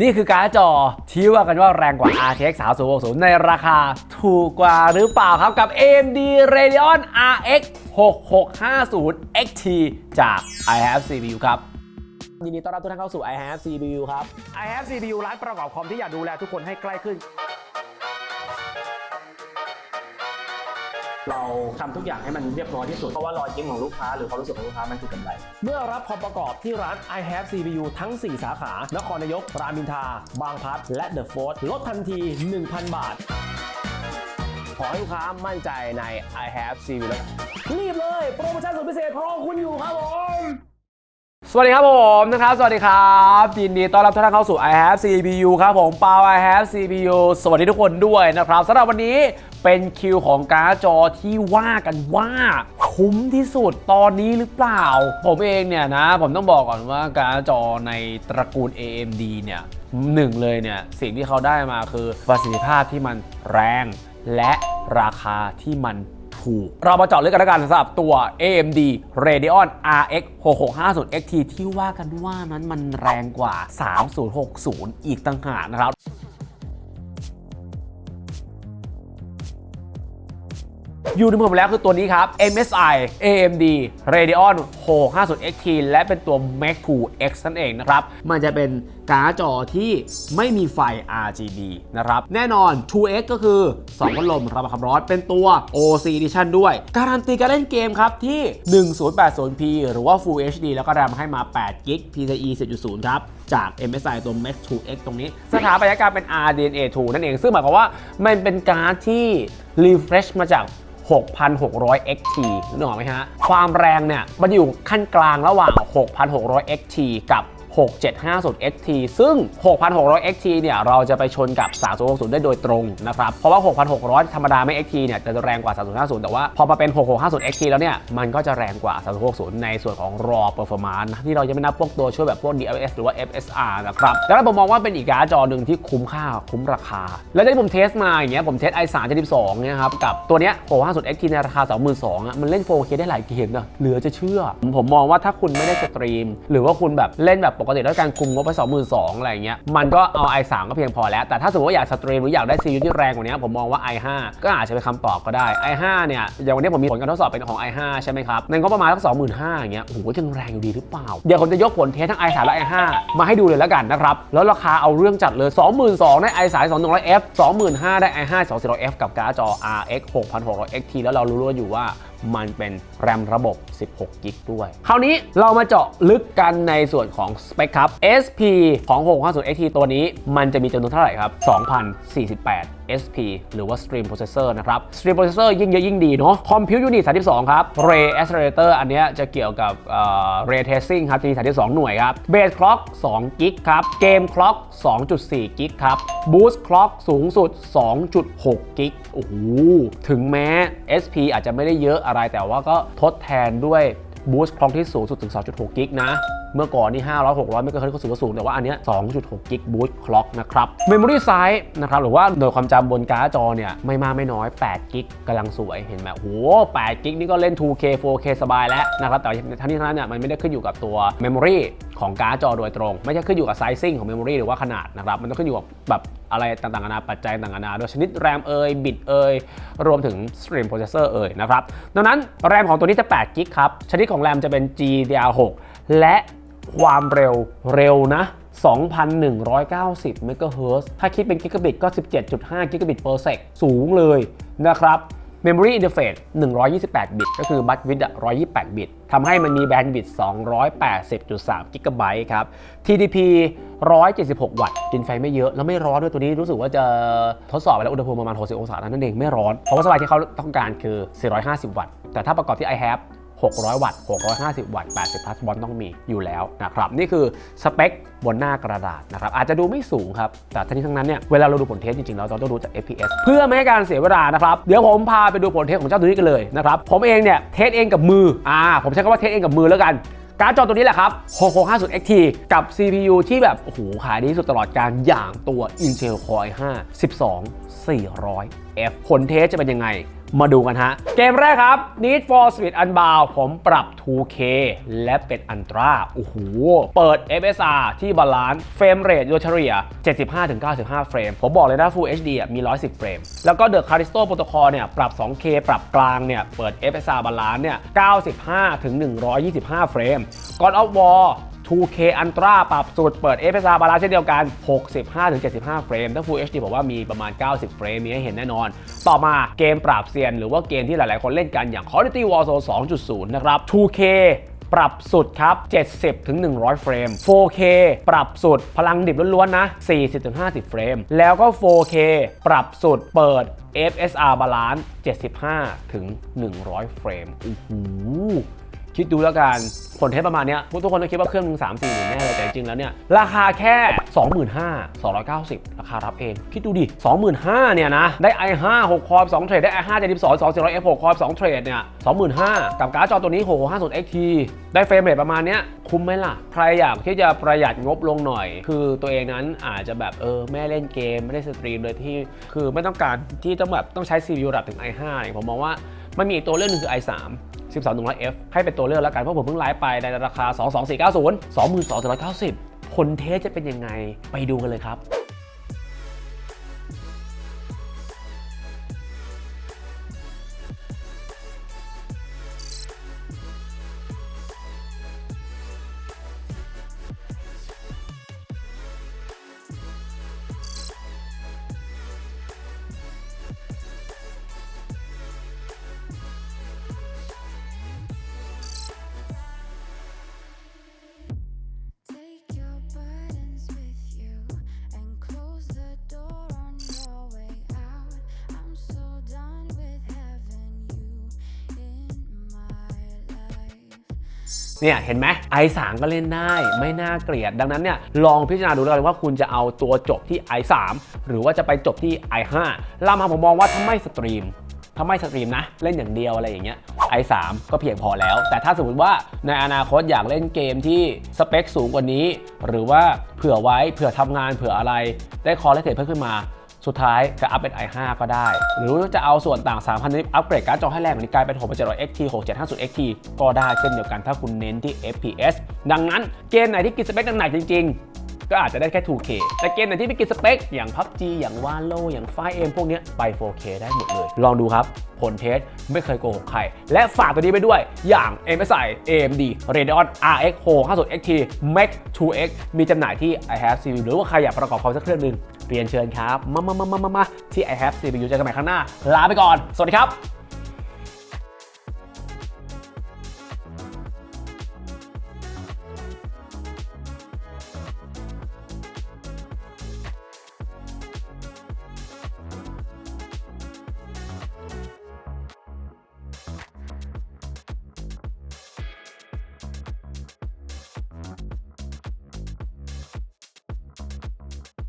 นี่คือการ์ดจอที่ว่ากันว่าแรงกว่า RTX 3060 ในราคาถูกกว่าหรือเปล่าครับกับ AMD Radeon RX 6650 XT จาก I have CPU ครับยินดีต้อนรับทุกท่านเข้าสู่ I have CPU ครับ I have CPU ร้านประกอบคอมที่อยากดูแลทุกคนให้ใกล้ขึ้น เราทำทุกอย่างให้มันเรียบร้อยที่สุด เพราะว่ารอยยิ้มของลูกค้าหรือความรู้สึกของลูกค้ามันคือกำไร เมื่อรับคอมประกอบที่ร้าน I have CPU ทั้ง 4 สาขา นครนายก รามอินทรา บางพลัด และเดอะโฟร์ลดทันที 1,000 บาท ขอให้ลูกค้ามั่นใจใน I have CPU รีบเลย โปรโมชั่นสุดพิเศษรอคุณอยู่ครับผม สวัสดีครับผมนะครับ สวัสดีครับยินดีต้อนรับทุกท่านเข้าสู่ I have CPU ครับผมปาว I have CPU สวัสดีทุกคนด้วยนะครับสำหรับวันนี้เป็นคิวของการ์ดจอที่ว่ากันว่าคุ้มที่สุดตอนนี้หรือเปล่า ผมเองเนี่ยนะ ผมต้องบอกก่อนว่าการ์ดจอในตระกูล AMD เนี่ยหนึ่งเลยเนี่ย สิ่งที่เขาได้มาคือประสิทธิภาพที่มันแรง และราคาที่มัน ถูก เรามาเจาะลึกกันแล้วกันสำหรับตัว AMD Radeon RX 6650 XT ที่ว่ากันว่านั้นมันแรงกว่า 3060 อีกต่างหากนะครับอยู่ในมือผมแล้วคือตัวนี้ครับ MSI AMD Radeon 650 XT และเป็นตัว Mac 2 X นั่นเองนะครับ มันจะเป็นการ์ดจอที่ไม่มีไฟ RGB นะครับ แน่นอน 2X ก็คือ 2 พัดลมระบายความร้อนเป็นตัว OC Edition ด้วย การันตีการเล่นเกมครับ ที่ 1080p หรือว่า Full HD แล้วก็แรมให้มา8 g b PCIe 10.0 ครับ จาก MSI ตัว Max 2X ตรงนี้ สถาปัตยกรรมเป็น RDNA 2 นั่นเอง ซึ่งหมายความว่ามันเป็นการ์ดที่ refresh มาจาก6,600 XT นึกออกไหมฮะ ความแรงเนี่ย มันอยู่ขั้นกลางระหว่าง 6,600 XT กับ 6750 XT ซึ่ง 6,600 XT เนี่ยเราจะไปชนกับ 3060 ได้โดยตรงนะครับ เพราะว่า 6,600 ธรรมดาไม่ XT เนี่ยจะแรงกว่า 3050 แต่ว่าพอมาเป็น 6650 XT แล้วเนี่ยมันก็จะแรงกว่า 3060 ในส่วนของ raw performance ที่เรายังไม่นับพวกตัวช่วยแบบพวก DLSS หรือว่า FSR นะครับดังนั้นผมมองว่าเป็นอีกการ์ดจอหนึ่งที่คุ้มค่าคุ้มราคา แล้วที่ผมเทสมาอย่างเงี้ยผมเทส i3 72เนี่ยครับกับตัวเนี้ย650 XT ในราคา 22,000อะมันเล่น 4K ได้หลายเกมนะเหลือจะเชื่อ ผมมองว่าถ้าคุณไม่ได้สตรีม หรือว่าคุณแบบเล่นแบบปกติแล้วการคุมงบไป22,000อะไรเงี้ยมันก็เอา i3 ก็เพียงพอแล้ว แต่ถ้าสมมติว่าอยากสตรีมหรืออยากได้ CPU ที่แรงกว่านี้ผมมองว่า i5 ก็อาจจะเป็นคำตอบก็ได้ i5 เนี่ยอย่างวันนี้ผมมีผลการทดสอบเป็นของ i5 ใช่ไหมครับในงบประมาณสัก25,000อย่างเงี้ยโอ้โหยังแรงอยู่ดีหรือเปล่า เดี๋ยวผมจะยกผลเทสทั้ง i3 และ i5 มาให้ดูเลยแล้วกันนะครับแล้วราคาเอาเรื่องจัดเลย 22,000ได้ i3 2100F 25,000ได้ i5 2400F กับการ์ดจอ RX 6600 XT แล้วเรารู้ๆอยู่ว่า มันเป็นแรมระบบ 16 กิกด้วย คราวนี้เรามาเจาะลึกกันในส่วนของสเปคครับ SP ของ 650 XT ตัวนี้มันจะมีจำนวนเท่าไหร่ครับ 2,048 SP หรือว่า Stream Processor นะครับ Stream Processor ยิ่งเยอะยิ่งดีเนาะ Compute Unit 32 ครับ Ray Accelerator อันเนี้ยจะเกี่ยวกับเอ่อ Ray Tracing ครับจะมี32 หน่วยครับ Base Clock 2กิกครับ Game Clock 2.4กิกครับ Boost Clock สูงสุด 2.6กิกโอ้โห ถึงแม้ SP อาจจะไม่ได้เยอะอะไรแต่ว่าก็ทดแทนด้วย Boost Clock ที่สูงสุดถึง 2.6 กิกนะ เมื่อก่อนนี่500 600 ไม่เคยเขาสูงกว่าสูงแต่ว่าอันเนี้ย2.6 กิก Boost Clock นะครับ Memory Size นะครับหรือว่าหน่วยความจำบนการ์ดจอเนี่ยไม่มากไม่น้อย 8 กิกกำลังสวยเห็นไหมโห8กิกนี่ก็เล่น 2K 4K สบายแล้วนะครับแต่ทั้งนี้ทั้งนั้นเนี่ยมันไม่ได้ขึ้นอยู่กับตัว Memory ของการ์ดจอโดยตรง ไม่ใช่ขึ้นอยู่กับ Sizing ของ Memory หรือว่าขนาดนะครับมันต้องขึ้นอยู่กับแบบอะไรต่างๆนานาปัจจัยต่างๆนานาโดยชนิดแรมเอยบิตเอยรวมถึง Stream Processor เอยนะครับดังนั้นแรมของตัวนี้จะ8กิกครับชนิดของแรมจะเป็น GDDR6 และ ความเร็วเร็วนะ 2,190 เมกะเฮิรตซ์ถ้าคิดเป็นกิกะบิตก็ 17.5 กิกะบิต per sec สูงเลยนะครับ Memory Interface 128 บิต ก็คือบัตวิด128 บิต ทำให้มันมีแบนด์วิด280.3 กิกะไบต์ครับ TDP 176 วัตต์กินไฟไม่เยอะ แล้วไม่ร้อนด้วยตัวนี้รู้สึกว่าจะทดสอบไปแล้วอุณหภูมิประมาณ 60 องศานั่นเองไม่ร้อน เพราะว่าสไลด์ที่เขาต้องการคือ 450 วัตต์ แต่ถ้าประกอบที่ i have 600 วัตต์ 650 วัตต์ 80 plus วอลต์ต้องมีอยู่แล้วนะครับ นี่คือสเปคบนหน้ากระดาษนะครับ อาจจะดูไม่สูงครับ แต่ทั้งนี้ทั้งนั้นเนี่ย เวลาเราดูผลเทสจริงๆเราต้องดูจาก FPS เพื่อไม่ให้การเสียเวลานะครับ เดี๋ยวผมพาไปดูผลเทสของเจ้าตัวนี้กันเลยนะครับ ผมเองเนี่ยเทสเองกับมือ อ่า ผมใช้คำว่าเทสเองกับมือแล้วกันการ์ดจอตัวนี้แหละครับ 6650 XT กับ CPU ที่แบบ โอ้โห ขายดีที่สุดตลอดการอย่างตัว Intel Core i5 12 400F ผลเทสจะเป็นยังไง มาดูกันฮะ เกมแรกครับ Need for Speed Unbound ผมปรับ 2K และเป็นอันตราโอ้โห เปิด FSR ที่บาลานซ์เฟรมเรทโดยเฉลี่ย 75-95 เฟรม ผมบอกเลยนะ Full HD อะมี 110 เฟรม แล้วก็ The Callisto Protocol เนี่ย ปรับ 2K ปรับกลางเนี่ย เปิด FSR บาลานซ์เนี่ย 95-125 เฟรม God of War 2K Ultra ปรับสุดเปิด FSR บาลานซ์เช่นเดียวกัน 65-75 เฟรม ถ้า Full HD บอกว่ามีประมาณ 90 เฟรมมีให้เห็นแน่นอน ต่อมาเกมปราบเซียน หรือว่าเกมที่หลาย ๆ คนเล่นกันอย่าง Call of Duty Warzone 2.0 นะครับ 2K ปรับสุดครับ 70 ถึง 100 เฟรม 4K ปรับสุดพลังดิบล้วนๆ นะ 40 ถึง 50 เฟรม แล้วก็ 4K ปรับสุดเปิด FSR บาลานซ์75 ถึง 100 เฟรมโอ้โห คิดดูแล้วกันผลเทสประมาณนี้ทุกคนต้องคิดว่าเครื่องหนึง3 4หมื่นแน่เลยแต่จริงแล้วเนี่ย ราคาแค่ 25,000 290 ราคารับเอง คิดดูดิ 25,000 เนี่ยนะ ได้ i5 6 คอร์2เทรดได้ i5 72 2400 F6 คอร์2เทรดเนี่ย 25,000 กับการ์ดจอตัวนี้โห50 XT ได้เฟรมเรทประมาณนี้คุ้มไหมล่ะ ใครอยากที่จะประหยัดงบลงหน่อย คือตัวเองนั้นอาจจะแบบเออไม่เล่นเกม ไม่ได้สตรีมเลยที่ คือไม่ต้องการที่ต้องแบบต้องใช้ CPU ระดับถึง i5 ผมมองว่ามันมีอีกตัวเลือกนึงคือ i3 13100F ให้เป็นตัวเลือกแล้วกันเพราะผมเพิ่งไลฟ์ไปในราคา 22490 22,190ผลเทสจะเป็นยังไงไปดูกันเลยครับ เนี่ยเห็นไหม i3 ก็เล่นได้ไม่น่าเกลียด ดังนั้นเนี่ยลองพิจารณาดูแล้วกันว่าคุณจะเอาตัวจบที่ i3 หรือว่าจะไปจบที่ i5 ลามาผมมองว่าถ้าไม่สตรีมถ้าไม่สตรีมนะ เล่นอย่างเดียวอะไรอย่างเงี้ย i3 ก็เพียงพอแล้ว แต่ถ้าสมมติว่าในอนาคตอยากเล่นเกมที่สเปคสูงกว่านี้ หรือว่าเผื่อไว้เผื่อทำงานเผื่ออะไรได้คอร์แลเทรดเพิ่มขึ้นมา สุดท้ายจะอัพเป็น i5 ก็ได้ หรือจะเอาส่วนต่าง 3,000นิดอัปเกรดการ์ดจอให้แรงกว่านี้กลายเป็น 6700 XT 6750 XT ก็ได้เช่นเดียวกันถ้าคุณเน้นที่ FPS ดังนั้นเกมไหนที่กินสเปคหนักๆจริงๆ ก็อาจจะได้แค่ 2K แต่เกมไหนที่ไม่กินสเปค อย่าง PUBG อย่าง Valo อย่าง 5M พวกนี้ไป 4K ได้หมดเลย ลองดูครับ ผลเทสไม่เคยโกหกใคร และฝากตัวนี้ไปด้วยอย่าง MSI AMD Radeon RX 650 XT Max 2X มีจำหน่ายที่ i have CPU หรือว่าใครอยากประกอบคอมสักเครื่องหนึงเรียนเชิญครับมามามามามามาที่ i have CPU เจอกันใหม่ครั้งหน้า ลาไปก่อน สวัสดีครับ